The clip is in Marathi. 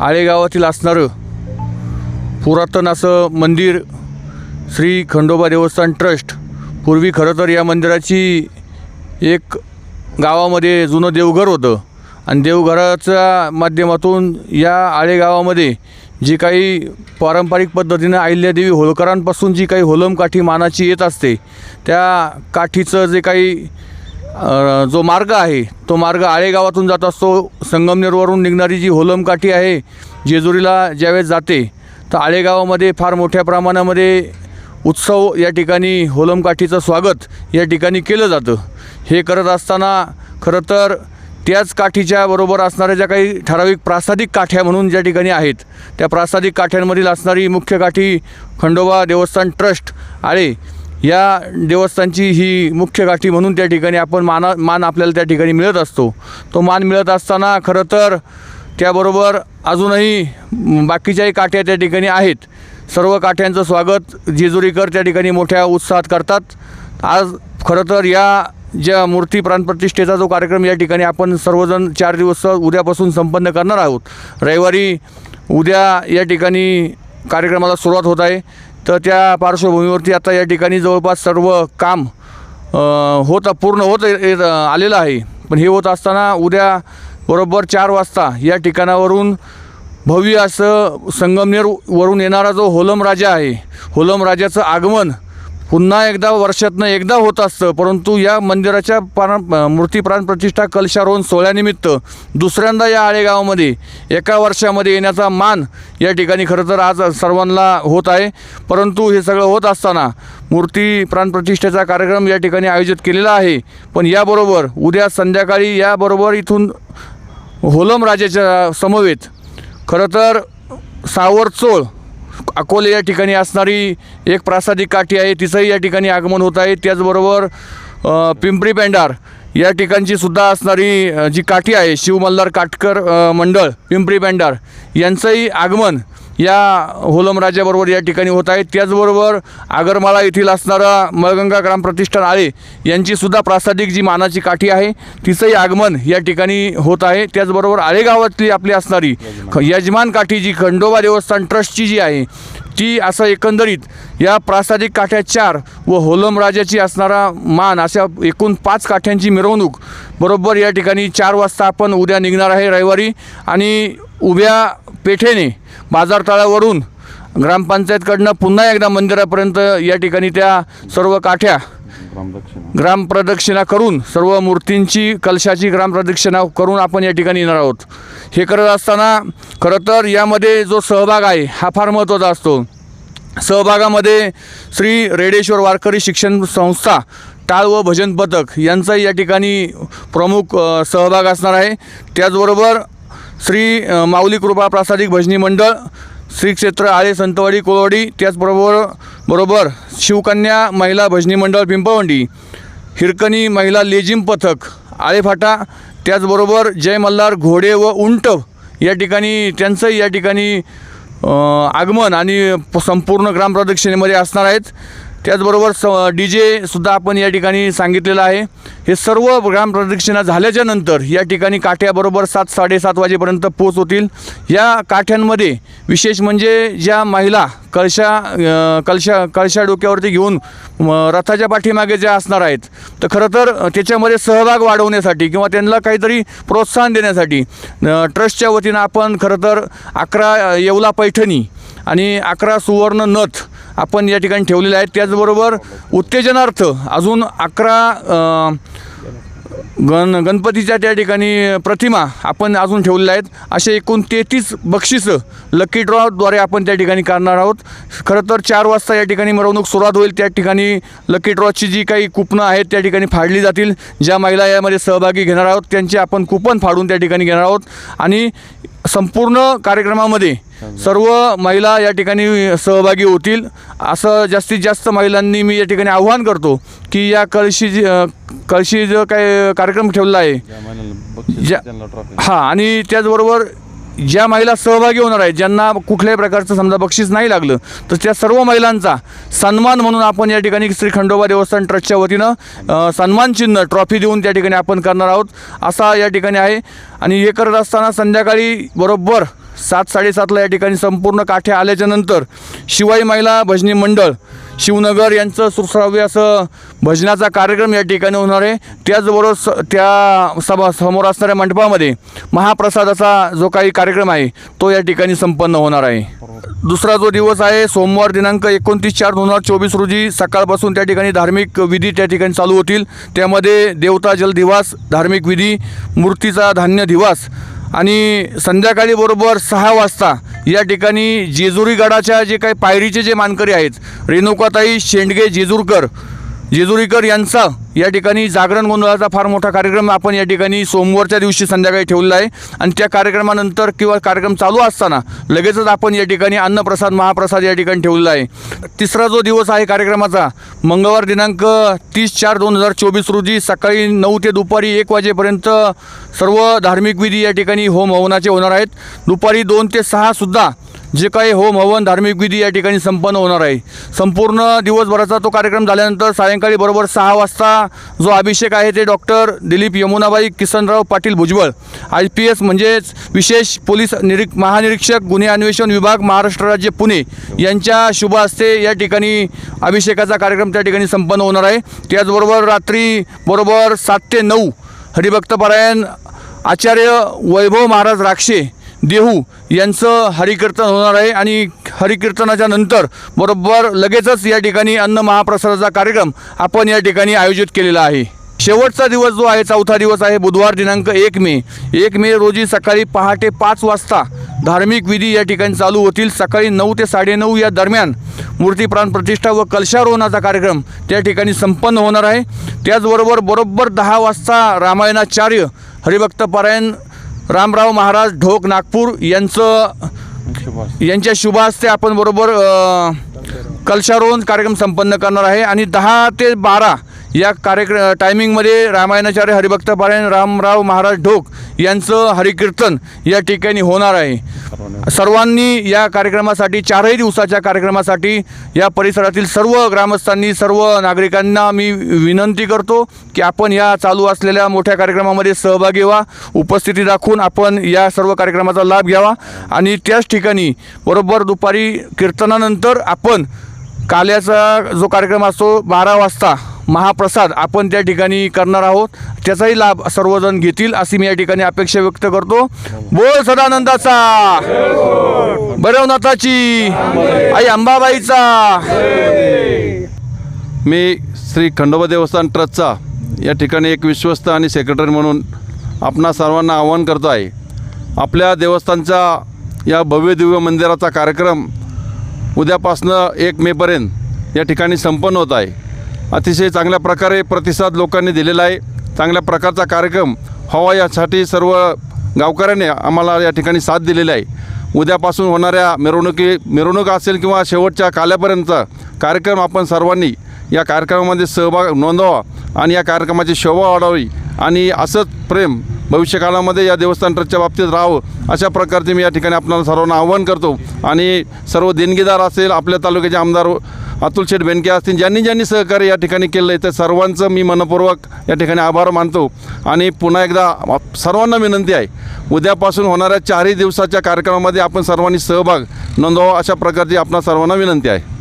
आळेगावातील असणारं पुरातन असं मंदिर श्री खंडोबा देवस्थान ट्रस्ट पूर्वी खरं तर या मंदिराची एक गावामध्ये जुनं देवघर होतं. आणि देवघराच्या माध्यमातून या आळेगावामध्ये जी काही पारंपरिक पद्धतीनं अहिल्यादेवी होळकरांपासून जी काही होलम काठी मानाची येत असते त्या काठीचं जे काही जो मार्ग आहे तो मार्ग आळेगावातून जात असतो. संगमनेरवरून निघणारी जी होलम काठी आहे जेजुरीला ज्यावेळेस जाते तर आळेगावामध्ये फार मोठ्या प्रमाणामध्ये उत्सव या ठिकाणी होलम काठीचं स्वागत या ठिकाणी केलं जातं. हे करत असताना खरं तर त्याच काठीच्या बरोबर असणाऱ्या ज्या काही ठराविक प्रासादिक काठ्या म्हणून ज्या ठिकाणी आहेत त्या प्रासादिक काठ्यांमधील असणारी मुख्य काठी खंडोबा देवस्थान ट्रस्ट आळे. या देवस्थानची ही मुख्य गाठी म्हणून त्या ठिकाणी आपण माना मान आपल्याला त्या ठिकाणी मिळत असतो. तो मान मिळत असताना खरं तर त्याबरोबर अजूनही बाकीच्याही काठ्या त्या ठिकाणी आहेत. सर्व काठ्यांचं स्वागत जेजुरीकर त्या ठिकाणी मोठ्या उत्साहात करतात. आज खरं तर या ज्या मूर्ती प्राणप्रतिष्ठेचा जो कार्यक्रम या ठिकाणी आपण सर्वजण चार दिवस उद्यापासून संपन्न करणार आहोत. रविवारी उद्या या ठिकाणी कार्यक्रमाला सुरुवात होत आहे. तर त्या पार्श्वभूमीवरती आता या ठिकाणी जवळपास सर्व काम होता होत पूर्ण होत येत आलेलं आहे. पण हे होत असताना उद्या बरोबर चार वाजता या ठिकाणावरून भव्य असं संगमनेरवरून येणारा जो होलम राजा आहे होलम राजाचं आगमन पुन्हा एकदा वर्षातनं एकदा होत असतं परंतु या मंदिराच्या प्राण मूर्ती प्राणप्रतिष्ठा कलशारोहण सोहळ्यानिमित्त दुसऱ्यांदा या आळेगावामध्ये एका वर्षामध्ये येण्याचा मान या ठिकाणी खरं तर आज सर्वांना होत आहे. परंतु हे सगळं होत असताना मूर्ती प्राणप्रतिष्ठेचा कार्यक्रम या ठिकाणी आयोजित केलेला आहे. पण याबरोबर उद्या संध्याकाळी याबरोबर इथून होलम राजाच्या समवेत खरं तर सावरचोळ अकोले या ठिकाणी असणारी एक प्रासादिक काठी आहे तिचंही या ठिकाणी आगमन होत आहे. त्याचबरोबर पिंपरी पेंडार या ठिकाणची सुद्धा असणारी जी काठी आहे शिवमल्हार काटकर मंडळ पिंपरी पेंडार यांचंही आगमन या होलमराजाबरोबर या ठिकाणी होत आहे त्याचबरोबर आगरमाळा येथील असणारा मळगंगा ग्राम प्रतिष्ठान आळे यांचीसुद्धा प्रासादिक जी मानाची काठी आहे तिचंही आगमन या ठिकाणी होत आहे. त्याचबरोबर आळेगावातली आपली असणारी ख- यजमान काठी जी खंडोबा देवस्थान ट्रस्टची जी आहे ती असं एकंदरीत या प्रासादिक काठ्या चार व होलम राजाची असणारा मान अशा एकूण पाच काठ्यांची मिरवणूक बरोबर या ठिकाणी चार वाजता आपण उद्या निघणार आहे रविवारी. आणि उभ्या पेठेने बाजारतळावरून ग्रामपंचायतकडनं पुन्हा एकदा मंदिरापर्यंत या ठिकाणी त्या सर्व काठ्या ग्रामप्रदक्षिणा करून सर्व मूर्तींची कलशाची ग्रामप्रदक्षिणा करून आपण या ठिकाणी येणार आहोत. हे करत असताना खरं तर यामध्ये जो सहभाग आहे हा फार महत्त्वाचा असतो. सहभागामध्ये श्री रेडेश्वर वारकरी शिक्षण संस्था टाळ व भजन पथक यांचाही या ठिकाणी प्रमुख सहभाग असणार आहे. त्याचबरोबर श्री माऊली कृपा प्रासादिक भजनी मंडळ श्री क्षेत्र आळे संतवाडी कोळवाडी त्याचबरोबर बरोबर शिवकन्या महिला भजनी मंडळ पिंपळवंडी हिरकणी महिला लेजिम पथक आळेफाटा त्याचबरोबर जय मल्हार घोडे व उंट या ठिकाणी त्यांचंही या ठिकाणी आगमन आणि संपूर्ण ग्रामप्रदक्षिणेमध्ये असणार आहेत. त्याचबरोबर स डी जेसुद्धा आपण या ठिकाणी सांगितलेलं आहे. हे सर्व ग्रामप्रदक्षिणा झाल्याच्यानंतर या ठिकाणी काठ्याबरोबर सात साडेसात वाजेपर्यंत पोच होतील. या काठ्यांमध्ये विशेष म्हणजे ज्या महिला कळशा कळशा कळशा डोक्यावरती घेऊन रथाच्या पाठीमागे ज्या असणार आहेत तर खरं तर त्याच्यामध्ये सहभाग वाढवण्यासाठी किंवा त्यांना काहीतरी प्रोत्साहन देण्यासाठी ट्रस्टच्या वतीनं आपण खरं तर अकरा येवला पैठणी आणि अकरा सुवर्ण नथ आपण या ठिकाणी ठेवलेले आहेत. त्याचबरोबर उत्तेजनार्थ अजून अकरा गण गणपतीच्या त्या ठिकाणी प्रतिमा आपण अजून ठेवलेल्या आहेत. असे एकूण तेहतीस बक्षिसं लकी ड्रॉद्वारे आपण त्या ठिकाणी करणार आहोत. खरं तर चार वाजता या ठिकाणी मिरवणूक सुरुवात होईल. त्या ठिकाणी लकी ड्रॉची जी काही कुपनं आहेत त्या ठिकाणी फाडली जातील. ज्या महिला यामध्ये सहभागी घेणार आहोत त्यांचे आपण कुपन फाडून त्या ठिकाणी घेणार आहोत. आणि संपूर्ण कार्यक्रमामध्ये सर्व महिला या ठिकाणी सहभागी होतील. असं जास्तीत जास्त महिलांनी मी या ठिकाणी आव्हान करतो की या कळशी कळशी जो काय कार्यक्रम ठेवला आहे ज्या हां आणि त्याचबरोबर ज्या महिला सहभागी होणार आहेत ज्यांना कुठल्याही प्रकारचं समजा बक्षीस नाही लागलं तर त्या सर्व महिलांचा सन्मान म्हणून आपण या ठिकाणी श्री खंडोबा देवस्थान ट्रस्टच्या वतीनं सन्मान चिन्ह ट्रॉफी देऊन त्या ठिकाणी आपण करणार आहोत. असा या ठिकाणी आहे. आणि हे करत असताना संध्याकाळी बरोबर सात साडेसातला या ठिकाणी संपूर्ण काठे आल्याच्यानंतर शिवाई महिला भजनी मंडळ शिवनगर यांचं सुश्राव्य असं भजनाचा कार्यक्रम या ठिकाणी होणार आहे. त्याचबरोबर स त्या सभा समोर असणाऱ्या मंडपामध्ये महाप्रसादाचा जो काही कार्यक्रम आहे तो या ठिकाणी संपन्न होणार आहे. दुसरा जो दिवस आहे सोमवार दिनांक एकोणतीस चार दोन हजार चोवीस रोजी सकाळपासून त्या ठिकाणी धार्मिक विधी त्या ठिकाणी चालू होतील. त्यामध्ये देवता जलदिवास धार्मिक विधी मूर्तीचा धान्य दिवास आणि संध्याकाळी बरोबर सहा वाजता या ठिकाणी जेजुरी गडाच्या जे काही पायरीचे जे मानकरी आहेत रेणुकाताई शेंडगे जेजूरकर जेजुरीकर यांचा या ठिकाणी जागरण गोंधळाचा फार मोठा कार्यक्रम आपण या ठिकाणी सोमवारच्या दिवशी संध्याकाळी ठेवलेला आहे. आणि त्या कार्यक्रमानंतर किंवा कार्यक्रम चालू असताना लगेचच आपण या ठिकाणी अन्नप्रसाद महाप्रसाद या ठिकाणी ठेवलेला आहे. तिसरा जो दिवस आहे कार्यक्रमाचा मंगळवार दिनांक तीस चार दोन हजार चोवीस रोजी सकाळी नऊ ते दुपारी एक वाजेपर्यंत सर्व धार्मिक विधी या ठिकाणी होम हवनाचे होणार आहेत. दुपारी दोन ते सहासुद्धा जे काही होम हवन धार्मिक विधी या ठिकाणी संपन्न होणार आहे. संपूर्ण दिवसभराचा तो कार्यक्रम झाल्यानंतर सायंकाळी बरोबर सहा वाजता जो अभिषेक आहे ते doctor Dilip Yamunabai Kisanrao Patil Bhujbal I P S म्हणजेच विशेष पोलीस निरीक महानिरीक्षक गुन्हे अन्वेषण विभाग महाराष्ट्र राज्य पुणे यांच्या शुभ हस्ते या ठिकाणी अभिषेकाचा कार्यक्रम त्या ठिकाणी संपन्न होणार आहे. त्याचबरोबर रात्री बरोबर सात ते नऊ हरिभक्तपरायण आचार्य वैभव महाराज राक्षे देहू यांचं हरिकीर्तन होणार आहे आणि हरिकीर्तनाच्या नंतर बरोबर लगेचच या ठिकाणी अन्न महाप्रसादाचा कार्यक्रम आपण या ठिकाणी आयोजित केलेला आहे. शेवटचा दिवस जो आहे चौथा दिवस आहे बुधवार दिनांक एक मे. एक मे रोजी सकाळी पहाटे पाच वाजता धार्मिक विधी या ठिकाणी चालू होतील. सकाळी नऊ ते साडेनऊ या दरम्यान मूर्ती प्राण प्रतिष्ठा व कलशारोहणाचा कार्यक्रम त्या ठिकाणी संपन्न होणार आहे. त्याचबरोबर बरोबर दहा वाजता रामायणाचार्य हरिभक्तपरायण रामराव महाराज ढोक नागपूर यांचं यांच्या शुभ हस्ते आपण बरोबर कलशारोहण कार्यक्रम संपन्न करणार आहे. आणि दहा ते बारा या कार्यक्रम टायमिंगमध्ये रामायणाचार्य हरिभक्त पारायण रामराव महाराज ढोक यांचं हरिकीर्तन या ठिकाणी होणार आहे. सर्वांनी या कार्यक्रमासाठी चारही दिवसाच्या कार्यक्रमासाठी या परिसरातील सर्व ग्रामस्थांनी सर्व नागरिकांना मी विनंती करतो की आपण या चालू असलेल्या मोठ्या कार्यक्रमामध्ये सहभागी व्हा उपस्थिती दाखवून आपण या सर्व कार्यक्रमाचा लाभ घ्यावा आणि त्याच ठिकाणी बरोबर दुपारी कीर्तनानंतर आपण काल्याचा जो कार्यक्रम असतो बारा वाजता महाप्रसाद आपण त्या ठिकाणी करणार आहोत त्याचाही लाभ सर्वजण घेतील अशी मी या ठिकाणी अपेक्षा व्यक्त करतो. बोल सदानंदाचा. भैरवनाथाची. आई अंबाबाईचा. मी श्री खंडोबा देवस्थान ट्रस्टचा या ठिकाणी एक विश्वस्त आणि सेक्रेटरी म्हणून आपणा सर्वांना आवाहन करतो आहे आपल्या देवस्थानचा या भव्य दिव्य मंदिराचा कार्यक्रम उद्यापासनं एक मेपर्यंत या ठिकाणी संपन्न होत आहे. अतिशय चांगल्या प्रकारे प्रतिसाद लोकांनी दिलेला आहे. चांगल्या प्रकारचा कार्यक्रम हवा यासाठी सर्व गावकऱ्यांनी आम्हाला या ठिकाणी साथ दिलेली आहे. उद्यापासून होणाऱ्या मिरवणुकी मिरवणूक असेल किंवा शेवटच्या काल्यापर्यंतचा कार्यक्रम आपण सर्वांनी या कार्यक्रमामध्ये सहभाग नोंदवा आणि या कार्यक्रमाची शोभा वाढावी आणि असंच प्रेम भविष्यकाळामध्ये या देवस्थान ट्रस्टच्या बाबतीत राहावं अशा प्रकारचे मी या ठिकाणी आपल्याला सर्वांना आव्हान करतो. आणि सर्व देणगीदार असेल आपल्या तालुक्याचे आमदार अतुल शेठ बेनके असतील ज्यांनी ज्यांनी सहकार्य या ठिकाणी केलं आहे त्या सर्वांचं मी मनपूर्वक या ठिकाणी आभार मानतो. आणि पुन्हा एकदा सर्वांना विनंती आहे उद्यापासून होणाऱ्या चारही दिवसाच्या कार्यक्रमामध्ये आपण सर्वांनी सहभाग नोंदवा अशा प्रकारची आपणा सर्वांना विनंती आहे.